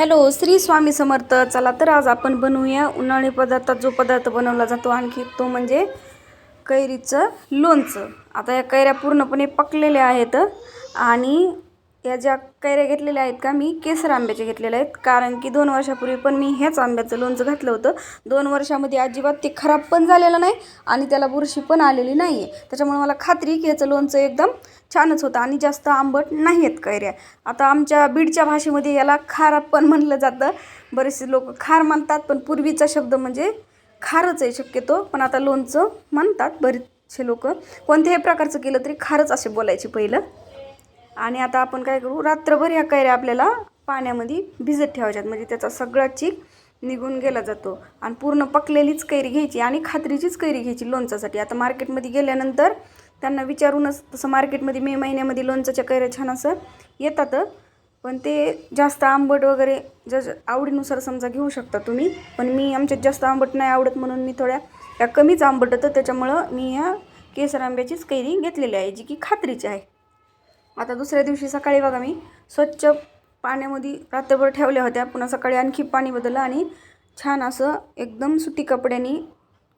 Hello Shri Swami Samarth. चला तर आज आपण बनवूया उन्हाळी पदार्थात जो पदार्थ बनवला जातो आणखी तो म्हणजे कैरीचं लोणचं. आता या कैऱ्या पूर्णपणे पकलेल्या आहेत आणि या ज्या कैऱ्या घेतलेल्या आहेत का मी केसर आंब्याचे घेतलेल्या आहेत. कारण की दोन वर्षापूर्वी पण मी ह्याच आंब्याचं लोणचं घातलं होतं. दोन वर्षामध्ये अजिबात ते खराब पण झालेलं नाही आणि त्याला बुरशी पण आलेली नाही आहे त्याच्यामुळे मला खात्री की याचं लोणचं एकदम छानच होतं आणि जास्त आंबट नाही आहेत कैऱ्या. आता आमच्या बीडच्या भाषेमध्ये याला खार पण म्हणलं जातं. बरेचसे लोक खार म्हणतात पण पूर्वीचा शब्द म्हणजे खारच आहे शक्यतो. पण आता लोणचं म्हणतात बरेचसे लोक. कोणत्याही प्रकारचं केलं तरी खारच असे बोलायचे पहिलं. आणि आता आपण काय करू? रात्रभर ह्या कैऱ्या आपल्याला पाण्यामध्ये भिजत ठेवायच्यात. म्हणजे त्याचा सगळा चीक निघून गेला जातो. आणि पूर्ण पकलेलीच कैरी घ्यायची आणि खात्रीचीच कैरी घ्यायची लोणचासाठी आता मार्केटमध्ये गेल्यानंतर त्यांना विचारूनच तसं मार्केटमध्ये मे महिन्यामध्ये लोणचाच्या कैऱ्या छान असं येतात. पण ते जास्त आंबट वगैरे ज आवडीनुसार समजा घेऊ शकता तुम्ही. पण मी आमच्यात जास्त आंबट नाही आवडत म्हणून मी थोड्या या कमीच आंबट होतं. त्याच्यामुळं मी ह्या केसर आंब्याचीच कैरी घेतलेली आहे जी की खात्रीची आहे. आता दुसऱ्या दिवशी सकाळी बघा मी स्वच्छ पाण्यामध्ये रात्रभर ठेवल्या होत्या. पुन्हा सकाळी आणखी पाणी बदललं आणि छान असं एकदम सुती कपड्यानी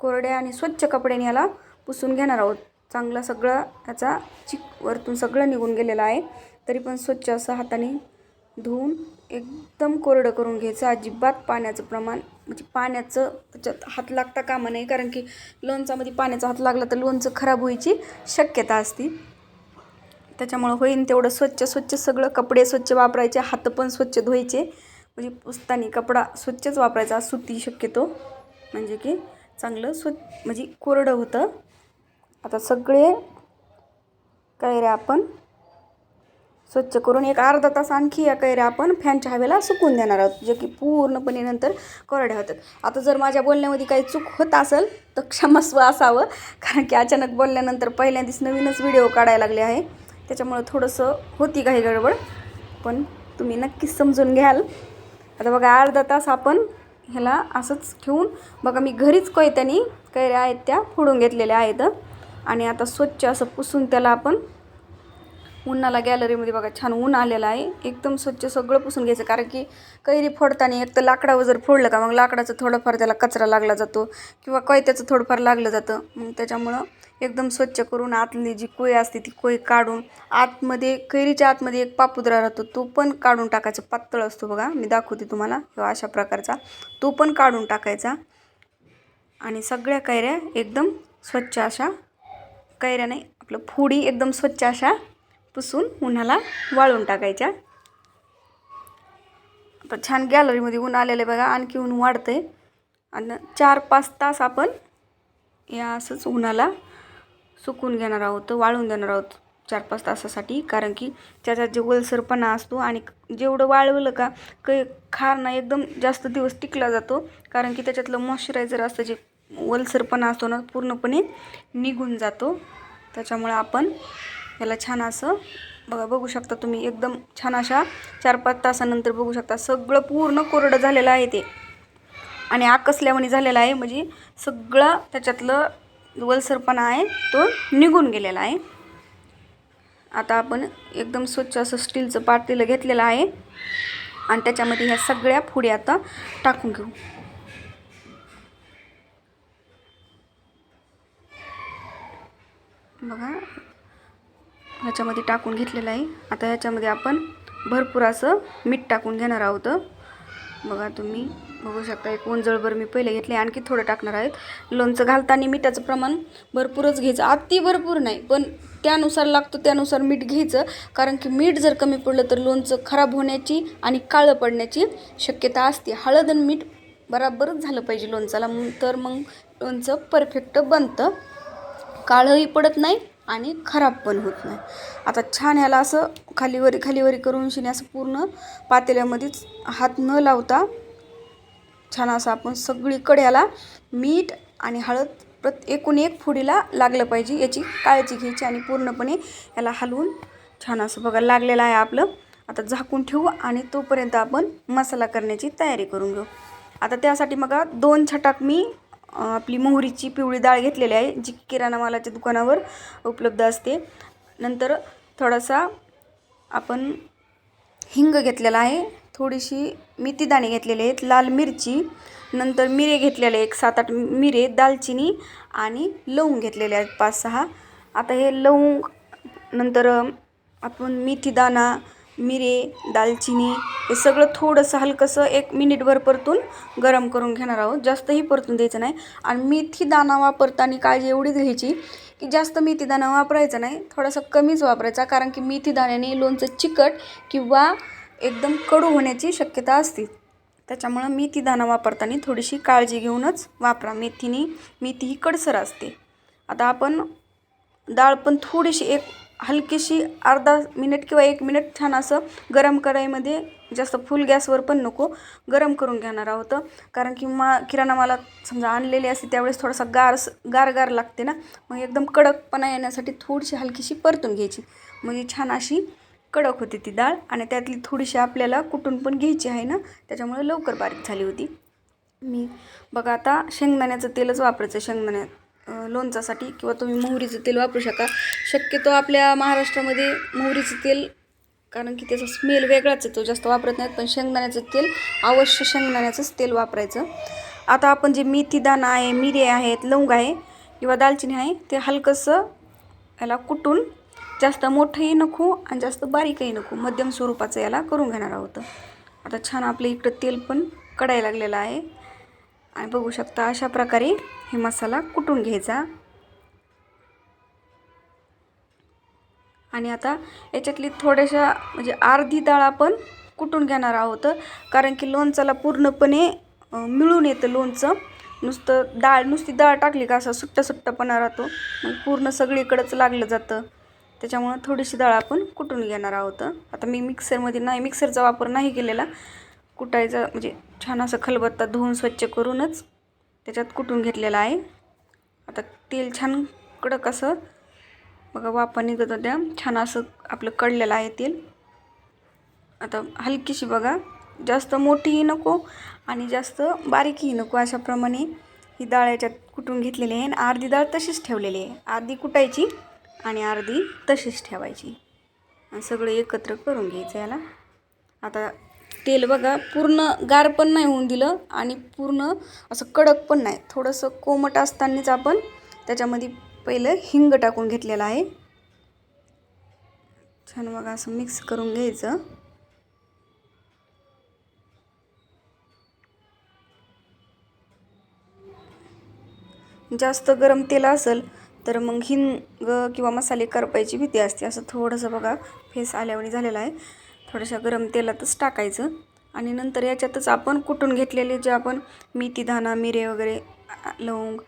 कोरड्या आणि स्वच्छ कपड्याने याला पुसून घेणार आहोत. चांगला सगळा याचा चिक वरतून सगळं निघून गेलेलं आहे. तरी पण स्वच्छ असं हाताने धुवून एकदम कोरडं करून घ्यायचं. अजिबात पाण्याचं प्रमाण म्हणजे पाण्याचं त्याच्यात हात लागता कामा नाही कारण की लोणचामध्ये पाण्याचा हात लागला तर लोणचं खराब व्हायची शक्यता असते. त्याच्यामुळं होईन तेवढं स्वच्छ स्वच्छ सगळं कपडे स्वच्छ वापरायचे. हात पण स्वच्छ धुवायचे. म्हणजे पुसतानी कपडा स्वच्छच वापरायचा. सुती शक्यतो. म्हणजे की चांगलं स्वच्छ म्हणजे कोरडं होतं. आता सगळे कैऱ्या आपण स्वच्छ करून एक अर्धा तास आणखी या कैऱ्या आपण फॅनच्या हवेला सुकून देणार आहोत जे की पूर्णपणे नंतर कोरड्या होतात. आता जर माझ्या बोलण्यामध्ये काही चूक होत असेल तर क्षमस्व असावं कारण की अचानक बोलल्यानंतर पहिल्यांदाच नवीनच व्हिडिओ काढायला लागले आहे. त्याच्यामुळं थोडंसं होती काही गडबड पण तुम्ही नक्कीच समजून घ्याल. आता बघा अर्धा तास आपण ह्याला असंच ठेवून बघा मी घरीच कोयत्यानी कैऱ्या आहेत त्या फोडून घेतलेल्या आहेत. आणि आता स्वच्छ असं पुसून त्याला आपण उन्हाला गॅलरीमध्ये बघा छान ऊन आलेलं आहे. एकदम स्वच्छ सगळं पुसून घ्यायचं. कारण की कैरी फोडताना एक तर लाकडावर जर फोडलं का मग लाकडाचं थोडंफार त्याला कचरा लागला जातो किंवा कैत्याचं थोडंफार लागलं जातं. मग त्याच्यामुळं एकदम स्वच्छ करून आतली जी कोय असते ती कोय काढून आतमध्ये कैरीच्या आतमध्ये एक पापुद्रा राहतो तो पण काढून टाकायचा. पातळ असतो बघा मी दाखवते तुम्हाला. किंवा अशा प्रकारचा. तो पण काढून टाकायचा. आणि सगळ्या कैऱ्या एकदम स्वच्छ अशा कैऱ्या नाही आपलं फोडी एकदम स्वच्छ अशा पुसून उन्हाला वाळून टाकायच्या. आता छान गॅलरीमध्ये ऊन आलेलं आहे बघा आणखी ऊन वाढतंय. आणि चार पाच तास आपण या असंच उन्हाला सुकून घेणार आहोत वाळून देणार आहोत चार पाच तासासाठी. कारण की त्याच्यात जे ओलसरपणा असतो आणि जेवढं वाळवलं का काही खार ना एकदम जास्त दिवस टिकला जातो. कारण की त्याच्यातलं मॉइश्चरायझर असतं जे ओलसरपणा असतो ना पूर्णपणे निघून जातो. त्याच्यामुळे आपण याला छान असं बघा बघू शकता तुम्ही एकदम छान अशा चार पाच तासानंतर बघू शकता. सगळं पूर्ण कोरडं झालेलं आहे ते. आणि आकसल्यावानी झालेलं आहे म्हणजे सगळं त्याच्यातलं वलसरपणा आहे तो निघून गेलेला आहे. आता आपण एकदम स्वच्छ असं स्टीलचं पातेलं घेतलेलं आहे. आणि त्याच्यामध्ये ह्या सगळ्या फुड्या आता टाकून घेऊ. बघा. ह्याच्यामध्ये टाकून घेतलेलं आहे. आता ह्याच्यामध्ये आपण भरपूर असं मीठ टाकून घेणार आहोत. बघा तुम्ही बघू शकता एक ओंजळभर मी पहिले घेतले आणखी थोडं टाकणार आहेत. लोणचं घालताना मिठाचं प्रमाण भरपूरच घ्यायचं. अति भरपूर नाही पण त्यानुसार लागतो त्यानुसार मीठ घ्यायचं. कारण की मीठ जर कमी पडलं तर लोणचं खराब होण्याची आणि काळं पडण्याची शक्यता असते. हळद आणि मीठ बराबरच झालं पाहिजे लोणचाला तर मग लोणचं परफेक्ट बनतं. काळंही पडत नाही आणि खराब पण होत नाही. आता छान ह्याला असं खालीवरी खालीवरी करून शिने असं पूर्ण पातेल्यामध्येच हात न लावता छान असं आपण सगळीकडे ह्याला मीठ आणि हळद प्रत एकूण एक फुडीला लागलं पाहिजे याची काळजी घ्यायची आणि पूर्णपणे याला हलवून छान असं बघा लागलेलं आहे आपलं. आता झाकून ठेवू आणि तोपर्यंत आपण मसाला करण्याची तयारी करून घेऊ. आता त्यासाठी मग दोन छटाक मी आपली मोहरीची पिवळी डाळ घेतलेली आहे जी किराणा मालाच्या दुकानावर उपलब्ध असते. नंतर थोडासा आपण हिंग घेतलेला आहे. थोडीशी मेथीदाणे घेतलेले आहेत लाल मिरची नंतर मिरे घेतलेले एक सात आठ मिरे दालचिनी आणि लवंग घेतलेले आहेत पाच सहा आता हे लवंग नंतर आपण मेथीदाणा मिरे दालचिनी हे सगळं थोडंसं हलकंसं एक मिनिटभर परतून गरम करून घेणार आहोत. जास्तही परतून द्यायचं नाही. आणि मेथी दाणा वापरताना काळजी एवढीच घ्यायची की जास्त मेथी दाणा वापरायचा नाही. थोडासा कमीच वापरायचा कारण की मेथी दाण्याने लोणचं चिकट किंवा एकदम कडू होण्याची शक्यता असते. त्याच्यामुळं मेथी दाणा वापरताना थोडीशी काळजी घेऊनच वापरा. मेथीने मेथी ही कडसर असते. आता आपण डाळ पण थोडीशी एक हलकीशी अर्धा मिनिट किंवा एक मिनिट छान असं गरम कढईमध्ये जास्त फुल गॅसवर पण नको गरम करून घेणार आहोत. कारण की मा किराणा मला समजा आणलेली असते त्यावेळेस थोडासा गार गार गार लागते ना. मग एकदम कडकपणा येण्यासाठी थोडीशी हलकीशी परतून घ्यायची. म्हणजे छान अशी कडक होती ती डाळ आणि त्यातली थोडीशी आपल्याला कुटून पण घ्यायची आहे ना त्याच्यामुळे लवकर बारीक झाली होती. मी बघा आता शेंगदाण्याचं तेलच वापरायचं शेंगदाण्या लोणचासाठी किंवा तुम्ही मोहरीचं तेल वापरू शका. शक्यतो आपल्या महाराष्ट्रामध्ये मोहरीचं तेल कारण की त्याचा स्मेल वेगळाच येतो. जास्त वापरत नाहीत पण शेंगदाण्याचं तेल अवश्य शेंगदाण्याचंच तेल वापरायचं. आता आपण जे मेथी दाणा आहे मिरे आहेत लवंग आहे किंवा दालचिनी आहे ते हलकंसं याला कुटून जास्त मोठंही नको आणि जास्त बारीकही नको. मध्यम स्वरूपाचं याला करून घेणार आहोत. आता छान आपलं इकडं तेल पण कडायला लागलेलं आहे. आणि बघू शकता अशा प्रकारे हे मसाला कुटून घ्यायचा. आणि आता याच्यातली थोड्याशा म्हणजे अर्धी डाळ आपण कुटून घेणार आहोत कारण की लोणचाला पूर्णपणे मिळून येतं लोणचं. नुसतं डाळ नुसती डाळ टाकली का असा सुट्टा सुट्टापणा राहतो. मग पूर्ण सगळीकडंच लागलं जातं. त्याच्यामुळं थोडीशी डाळ आपण कुटून घेणार आहोत. आता मी मिक्सरमध्ये नाही मिक्सरचा वापर नाही केलेला. कुटायचा म्हणजे छान असं खलबत्ता धुवून स्वच्छ करूनच त्याच्यात कुटून घेतलेला आहे. आता तेल छान कडक असं. बघा वाफा निघत होत्या. छान असं आपलं कळलेलं आहे तेल. आता हलकीशी बघा. जास्त मोठीही नको आणि जास्त बारीकही नको अशाप्रमाणे ही डाळ याच्यात कुटून घेतलेली आहे आणि अर्धी डाळ तशीच ठेवलेली आहे. अर्धी कुटायची आणि अर्धी तशीच ठेवायची. आणि सगळं एकत्र करून घ्यायचं याला. आता तेल बघा पूर्ण गार पण नाही होऊन दिलं आणि पूर्ण असं कडक पण नाही. थोडंसं कोमट असतानाच आपण त्याच्यामध्ये पहिलं हिंग टाकून घेतलेलं आहे. छान बघा असं मिक्स करून घ्यायचं. जास्त गरम तेल असेल तर मग हिंग किंवा मसाले करपायची भीती असते. असं थोडंसं बघा फेस आल्यावणी झालेलं आहे. थोड्याशा गरम तेलातच टाकायचं. आणि नंतर याच्यातच आपण कुटून घेतलेले जे आपण मेथी धाना मिरे वगैरे लवंग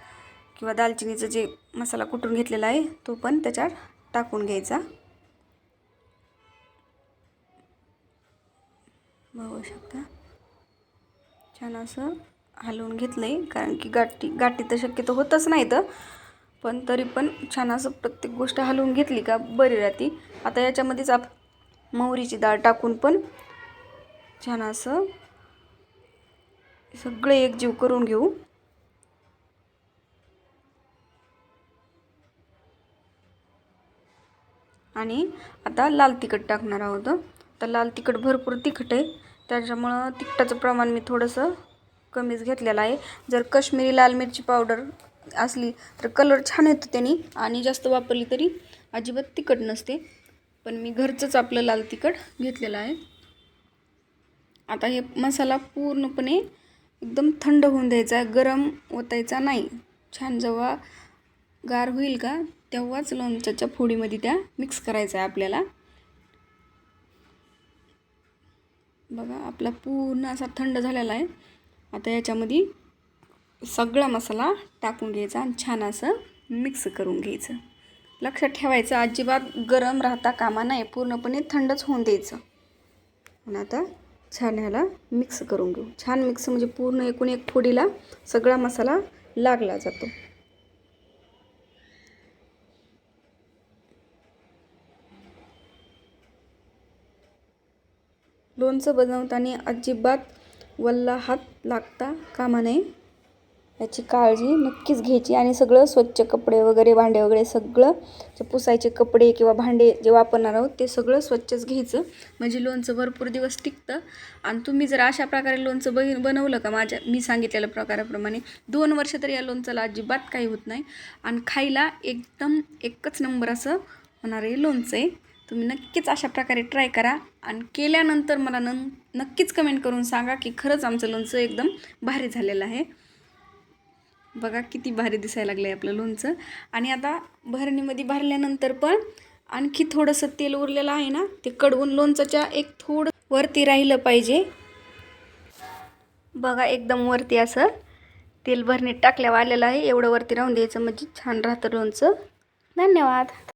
किंवा दालचिनीचं जे मसाला कुटून घेतलेला आहे तो पण त्याच्यात टाकून घ्यायचा. बघू शकता. छान असं हलवून घेतलं आहे कारण की गाठी गाठी तर शक्यतो होतच नाही तर. पण तरी पण छान असं प्रत्येक गोष्ट हलवून घेतली का? बरी राहते. आता याच्यामध्येच आप मोहरीची डाळ टाकून पण छान असं सगळे एकजीव करून घेऊ. आणि आता लाल तिखट टाकणार आहोत. तर लाल तिखट भरपूर तिखट आहे. त्याच्यामुळं तिखटाचं प्रमाण मी थोडंसं कमीच घेतलेलं आहे. जर कश्मीरी लाल मिरची पावडर असली तर कलर छान येतो त्याने आणि जास्त वापरली तरी अजिबात तिखट नसते. पण मी घरचंच आपलं लाल तिखट घेतलेलं आहे. आता हे मसाला पूर्णपणे एकदम थंड होऊन द्यायचा गरम ओतायचा नाही. छान जेव्हा गार होईल का तेव्हाच लोणच्याच्या फोडीमध्ये त्या मिक्स करायचा आहे आपल्याला. बघा आपला पूर्ण असा थंड झालेला आहे. आता याच्यामध्ये सगळा मसाला टाकून घ्यायचा आणि छान असं मिक्स करून घ्यायचं. लक्षात ठेवायचं अजिबात गरम राहता कामा नाही पूर्णपणे थंडच होऊन द्यायचं. आणि आता छान ह्याला मिक्स करून घेऊ. छान मिक्स म्हणजे पूर्ण एकूण एक फोडीला सगळा मसाला लागला जातो. लोणचं बनवताना अजिबात वल्ला हात लागता कामा नये. याची काळजी नक्कीच घ्यायची आणि सगळं स्वच्छ कपडे वगैरे भांडे वगैरे सगळं जे पुसायचे कपडे किंवा भांडे जे वापरणार आहोत ते सगळं स्वच्छच घ्यायचं. म्हणजे लोणचं भरपूर दिवस टिकतं. आणि तुम्ही जर अशा प्रकारे लोणचं बहि बनवलं का माझ्या मी सांगितलेल्या प्रकाराप्रमाणे दोन वर्ष तर या लोणचाला अजिबात काही होत नाही. आणि खायला एकदम एकच नंबर असं होणार आहे लोणचं आहे. तुम्ही नक्कीच अशा प्रकारे ट्राय करा. आणि केल्यानंतर मला न नक्कीच कमेंट करून सांगा की खरंच आमचं लोणचं एकदम भारी झालेलं आहे. बघा किती भारी दिसायला लागलं आहे आपलं लोणचं. आणि आता भरणीमध्ये भरल्यानंतर पण आणखी थोडंसं तेल उरलेलं आहे ना ते कडवून लोणचाच्या एक थोडं वरती राहिलं पाहिजे. बघा एकदम वरती असं तेल भरणीत टाकल्यावर आलेलं आहे. एवढं वरती राहून द्यायचं म्हणजे छान राहतं लोणचं. धन्यवाद.